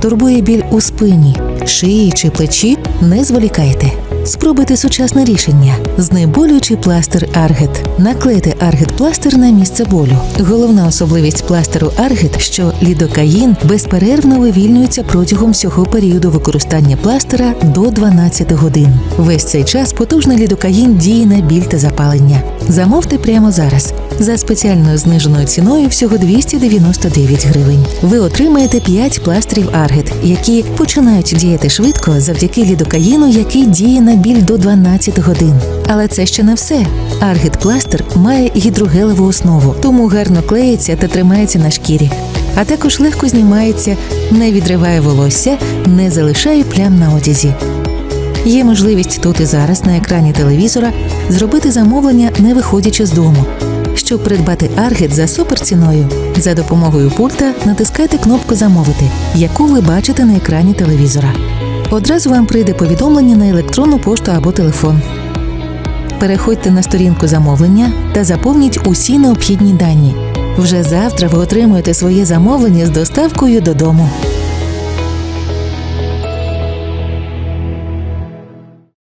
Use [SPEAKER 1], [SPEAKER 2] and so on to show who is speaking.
[SPEAKER 1] Турбує біль у спині, шиї чи плечі? Не зволікайте. Спробуйте сучасне рішення знеболюючий пластир Аргет. Наклейте Аргет пластир на місце болю. Головна особливість пластиру Аргет, що лідокаїн безперервно вивільнюється протягом всього періоду використання пластира до 12 годин. Весь цей час потужний лідокаїн діє на біль та запалення. Замовте прямо зараз. За спеціальною зниженою ціною всього 299 гривень. Ви отримаєте 5 пластирів Аргет, які починають діяти швидко завдяки лідокаїну, який діє на біль до 12 годин. Але це ще не все. Аргет пластир має гідрогелеву основу, тому гарно клеїться та тримається на шкірі. А також легко знімається, не відриває волосся, не залишає плям на одязі. Є можливість тут і зараз на екрані телевізора зробити замовлення, не виходячи з дому. Щоб придбати аргет за суперціною, за допомогою пульта натискайте кнопку Замовити, яку ви бачите на екрані телевізора. Одразу вам прийде повідомлення на електронну пошту або телефон. Переходьте на сторінку замовлення та заповніть усі необхідні дані. Вже завтра ви отримуєте своє замовлення з доставкою додому.